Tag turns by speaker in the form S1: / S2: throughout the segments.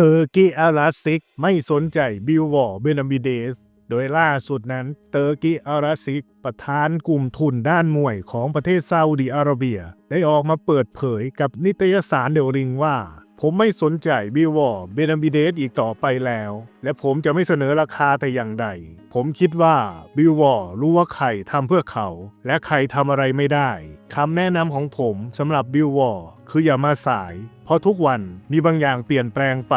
S1: เตอร์กีอาราซิกไม่สนใจบิลวอร์เบนามิเดส โดยล่าสุดนั้น เตอร์กีอาราซิก ประธานกลุ่มทุนด้านมวยของประเทศซาอุดีอาระเบีย ได้ออกมาเปิดเผยกับนิตยสารเดลริงว่า ผมไม่สนใจบิลวอร์เบนามิเดสอีกต่อไปแล้ว และผมจะไม่เสนอราคาแต่อย่างใด ผมคิดว่าบิลวอร์รู้ว่าใครทำเพื่อเขา และใครทำอะไรไม่ได้คำแนะนำของผมสำหรับบิลวอร์คืออย่ามาสาย เพราะทุกวันมีบางอย่างเปลี่ยนแปลงไป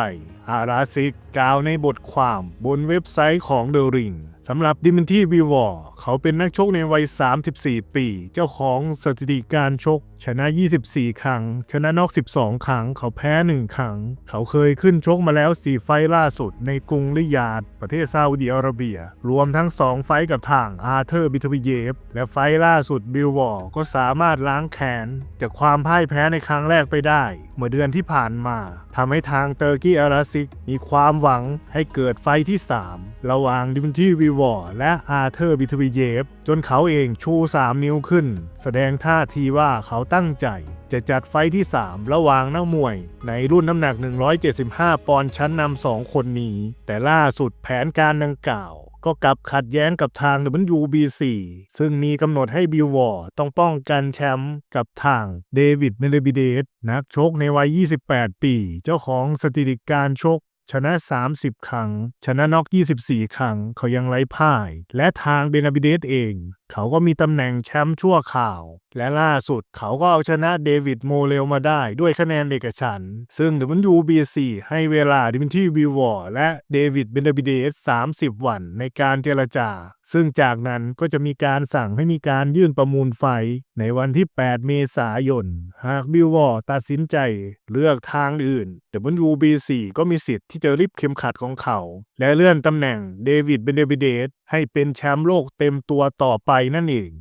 S1: อาราซิกกล่าวในบทความบนเว็บไซต์ของเด e r ริงสำหรับดิมินที่บิวอร์เขาเป็นนักชกในวัย 34 ปี เจ้าของสถิติการชก ชนะ 24 ครั้ง ชนะนอก 12 ครั้ง เขาแพ้ 1 ครั้ง เขาเคยขึ้นชกมาแล้ว 4 ไฟล่าสุดในกรุงริยาดประเทศซาอุดิอาระเบีย รวมทั้ง 2 ไฟกับทางอาร์เธอร์บิทวิเยฟ และไฟล่าสุดบิลวอร์ก็สามารถล้างแค้นจากความพ่ายแพ้ในครั้งแรกไปได้ มื่อเดือนที่ผ่านมาทำให้ทางเตอร์กี้อาราซิกมีความหวังให้เกิดไฟที่ 3 ระหว่างดิมที่วิวอร์และอาร์เธอร์บิทวิเยฟ จนเขาเองชู 3 นิ้วขึ้น แสดงท่าทีว่าเขาตั้งใจ จะจัดไฟท์ที่ 3 ระหว่างนักมวย ในรุ่นน้ำหนัก 175 ปอนด์ชั้นนำสองคนนี้ แต่ล่าสุดแผนการดังกล่าว ก็กลับขัดแย้งกับทาง WBC ซึ่งมีกำหนดให้บิลวอร์ต้องป้องกันแชมป์กับทางเดวิดเมเลบิเดสนักชกในวัย 28 ปี เจ้าของสถิติการชกชนะ 30 ครั้ง ชนะน็อก 24 ครั้ง เขายังไร้พ่าย และทางเบนาบิเดสเอง เขาก็มีตำแหน่งแชมป์ชั่วข่าว และล่าสุดเขาก็เอาชนะเดวิดโมเรลมาได้ด้วยคะแนนเอกฉัน ซึ่ง WBC ให้เวลาดิมินที่วิวอร์และเดวิดเบนาบิเดส30 วันในการเจรจา ซึ่งจากนั้นก็จะมีการสั่งให้มีการยื่นประมูลไฟ ในวันที่ 8 เมษายน หากบิลวอร์ตัดสินใจเลือกทางอื่น WBC ก็มีสิทธิ์ที่จะริบเข็มขัดของเขา และเลื่อนตำแหน่งเดวิดเบนเดบิเดสให้เป็นแชมป์โลกเต็มตัวต่อไปนั่นเอง